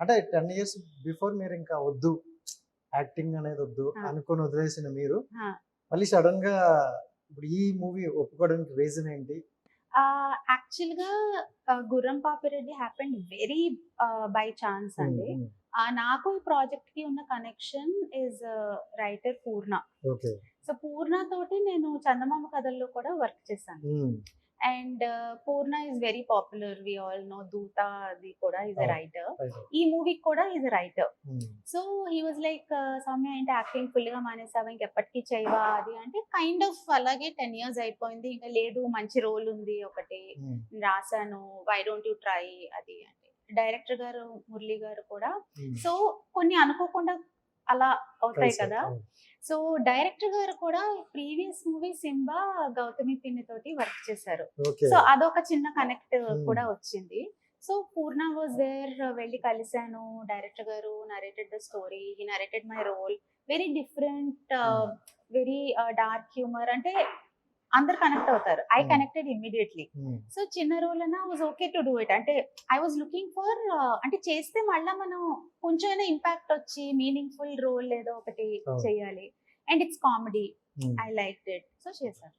అంటే ten years before మీరు ఇంకా వద్దు. యాక్టింగ్ అనేది వద్దు. అనుకొని వదిలేసిన మీరు. మళ్ళీ సడన్గా ఇప్పుడు ఈ మూవీ ఒప్పుకోవడానికి రీజన్ ఏంటి? యాక్చువల్గా Gurram Papireddy happened very by chance అండి. నాకు ఈ ప్రాజెక్ట్కి ఉన్న connection is writer Purna. So Purna తోటి నేను చందమామ కథల్లో కూడా వర్క్ చేశాను. And Purna is very popular we all know Dhootha అది కూడా ఈజ్. రైటర్. ఈ మూవీకి కూడా is writer. Um, so he was like Soumya ఏంటి యాక్టింగ్ ఫుల్గా మానేసావా ఇంకెప్పటికీ చేయవా? అది అంటే కైండ్ ఆఫ్ అలాగే టెన్ ఇయర్స్ అయిపోయింది. ఇంకా లేదు మంచి రోల్ ఉంది ఒకటి. రాశాను వై డోంట్ యూ ట్రై అది అంటే డైరెక్టర్ గారు మురళి గారు కూడా. ఉమ్. సో కొన్ని అనుకోకుండా అలా అవుతాయి. కదా. సో డైరెక్టర్ గారు కూడా ప్రీవియస్ మూవీ సింబా గౌతమి పిన్ని తోటి వర్క్ చేశారు సో అదొక చిన్న కనెక్ట్. కూడా వచ్చింది సో పూర్ణ వాజ్ దేర్ వెళ్ళి కలిశాను డైరెక్టర్ గారు narrated the story he narrated my role very different. Very dark humour అంటే అందరు కనెక్ట్ అవుతారు. ఐ. కనెక్టెడ్ ఇమ్మీడియట్లీ సో చిన్న రోల్ అన్నా was okay to do it అంటే ఐ వాజ్ లుకింగ్ ఫర్ అంటే చేస్తే మళ్ళా మనం కొంచెమైనా ఇంపాక్ట్ వచ్చి మీనింగ్ఫుల్ రోల్ ఏదో ఒకటి. చేయాలి. And it's comedy. I like it so చేశాను.